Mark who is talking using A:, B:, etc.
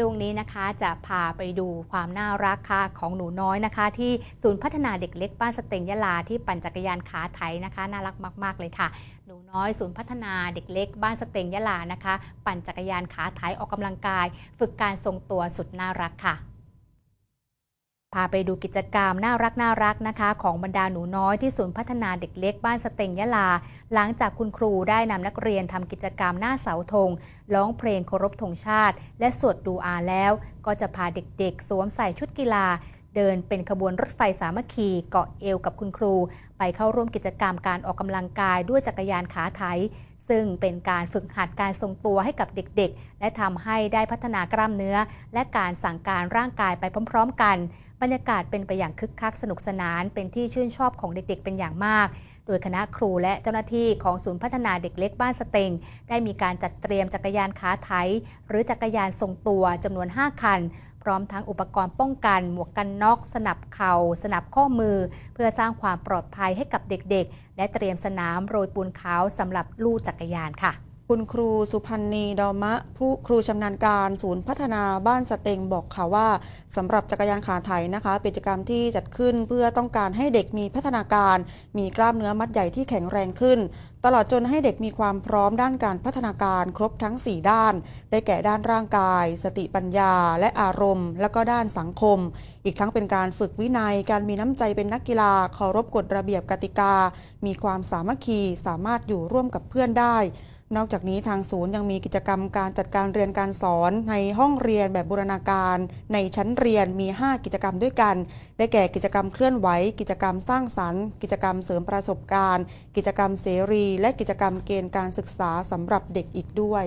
A: ช่วงนี้นะคะจะพาไปดูความน่ารักค่ะของหนูน้อยนะคะ ที่ศูนย์พัฒนาเด็กเล็กบ้านสเต็งยะลาที่ปั่นจักรยานขาไถนะคะ น่ารักมาก ๆ เลยค่ะ หนูน้อยศูนย์พัฒนาเด็กเล็กบ้านสเต็งยะลานะคะ ปั่นจักรยานขาไถออกกำลังกาย ฝึกการทรงตัวสุดน่ารักค่ะ พาไปดูกิจกรรมน่ารักน่ารักนะคะ ของบรรดาหนูน้อยที่ศูนย์พัฒนาเด็กเล็กบ้านสเต็งยะลา หลังจากคุณครูได้นำนักเรียนทำกิจกรรมหน้าเสาธงร้องเพลงเคารพธงชาติ และสวดดูอาแล้ว ก็จะพาเด็กๆ สวมใส่ชุดกีฬา เดินเป็นขบวนรถไฟสามัคคีเกาะเอวกับคุณครู ไปเข้าร่วมกิจกรรมการออกกำลังกายด้วยจักรยานขาไถ ซึ่งเป็นการฝึกหัดการทรงตัวให้กับเด็กๆ และทำให้ได้พัฒนากล้ามเนื้อ และการสั่งการร่างกายไปพร้อม ๆ กัน บรรยากาศเป็นไปอย่างคึกคักสนุกสนานเป็นที่ชื่นชอบของเด็กๆ เป็นอย่างมาก โดยคณะครูและเจ้าหน้าที่ของศูนย์พัฒนาเด็กเล็กบ้านสเต็ง ได้มีการจัดเตรียมจักรยานขาไถ หรือจักรยานทรงตัวจำนวน 5 คัน พร้อมทั้งอุปกรณ์ป้องกัน หมวกกันน็อก สนับเข่า สนับข้อมือ เพื่อสร้างความปลอดภัยให้กับเด็กๆ และเตรียมสนามโรยปูนขาวสำหรับลู่จักรยานค่ะ
B: คุณครูสุพันธ์นีดอมะ ผู้ครูชำนาญการศูนย์พัฒนาบ้านสเต็งบอกค่ะว่าสำหรับจักรยานขาไถนะคะ เป็นกิจกรรมที่จัดขึ้นเพื่อต้องการให้เด็กมีพัฒนาการ มีกล้ามเนื้อมัดใหญ่ที่แข็งแรงขึ้น ตลอดจนให้เด็กมีความพร้อมด้านการพัฒนาการครบทั้ง 4 ด้าน ได้แก่ด้านร่างกาย สติปัญญา และอารมณ์ และก็ด้านสังคม อีกทั้งเป็นการฝึกวินัย การมีน้ำใจเป็นนักกีฬาเคารพกฎระเบียบกติกา มีความสามัคคีสามารถอยู่ร่วมกับเพื่อนได้ นอกจากนี้ทางศูนย์ยังมีกิจกรรมการจัดการเรียนการสอนในห้องเรียนแบบบูรณาการ ในชั้นเรียนมี 5 กิจกรรมด้วยกัน ได้แก่กิจกรรมเคลื่อนไหว กิจกรรมสร้างสรรค์ กิจกรรมเสริมประสบการณ์ กิจกรรมเสรี และกิจกรรมเกณฑ์การศึกษาสำหรับเด็กอีกด้วย